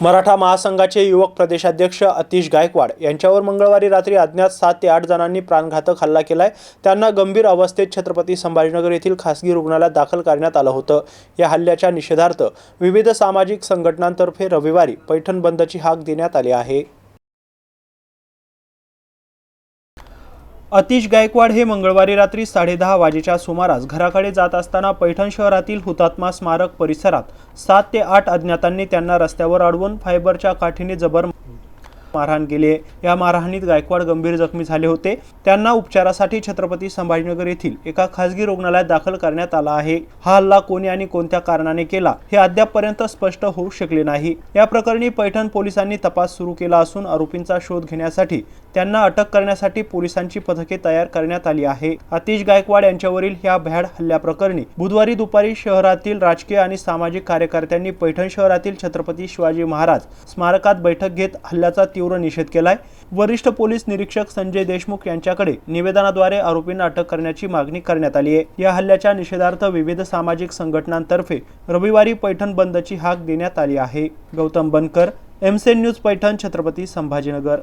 मराठा महासंघाचे युवक प्रदेशाध्यक्ष अतिश गायकवाड यांच्यावर मंगळवारी रात्री अज्ञात सात ते आठ जणांनी प्राणघातक हल्ला केलाय. त्यांना गंभीर अवस्थेत छत्रपती संभाजीनगर येथील खासगी रुग्णालयात दाखल करण्यात आलं होतं. या हल्ल्याच्या निषेधार्थ विविध सामाजिक संघटनांतर्फे रविवारी पैठण बंदची हाक देण्यात आली आहे. अतिश गायकवाड हे मंगळवारी रात्री साडेदहा वाजेच्या सुमारास घराकडे जात असताना पैठण शहरातील हुतात्मा स्मारक परिसरात सात ते आठ अज्ञातांनी त्यांना रस्त्यावर अडवून फायबरच्या काठीने जबर मारहाण केली आहे. या मारहाणीत गायकवाड गंभीर जखमी झाले होते. त्यांना उपचारासाठी छत्रपती संभाजीनगर येथील एका खासगी रुग्णालयात दाखल करण्यात आला आहे. हा हल्ला कोणी आणि कोणत्या कारणाने केला हे अद्यापपर्यंत स्पष्ट होऊ शकले नाही. या प्रकरणी पैठण पोलिसांनी तपास सुरू केला असून आरोपींचा शोध घेण्यासाठी त्यांना अटक करण्यासाठी पोलिसांची पथके तयार करण्यात आली आहे. आतिश गायकवाड यांच्यावरील ह्या भ्याड हल्ल्याप्रकरणी बुधवारी दुपारी शहरातील राजकीय आणि सामाजिक कार्यकर्त्यांनी पैठण शहरातील छत्रपती शिवाजी महाराज स्मारकात बैठक घेत हल्ल्याचा तीव्र तीव्र निषेध केलाय. वरिष्ठ पोलीस निरीक्षक संजय देशमुख यांच्याकडे निवेदनाद्वारे आरोपींना अटक करण्याची मागणी करण्यात आली आहे. या हल्ल्याच्या निषेधार्थ विविध सामाजिक संघटनांतर्फे रविवारी पैठण बंदची हाक देण्यात आली आहे. Gautam Bankar MCN news Paithan Chhatrapati Sambhajinagar.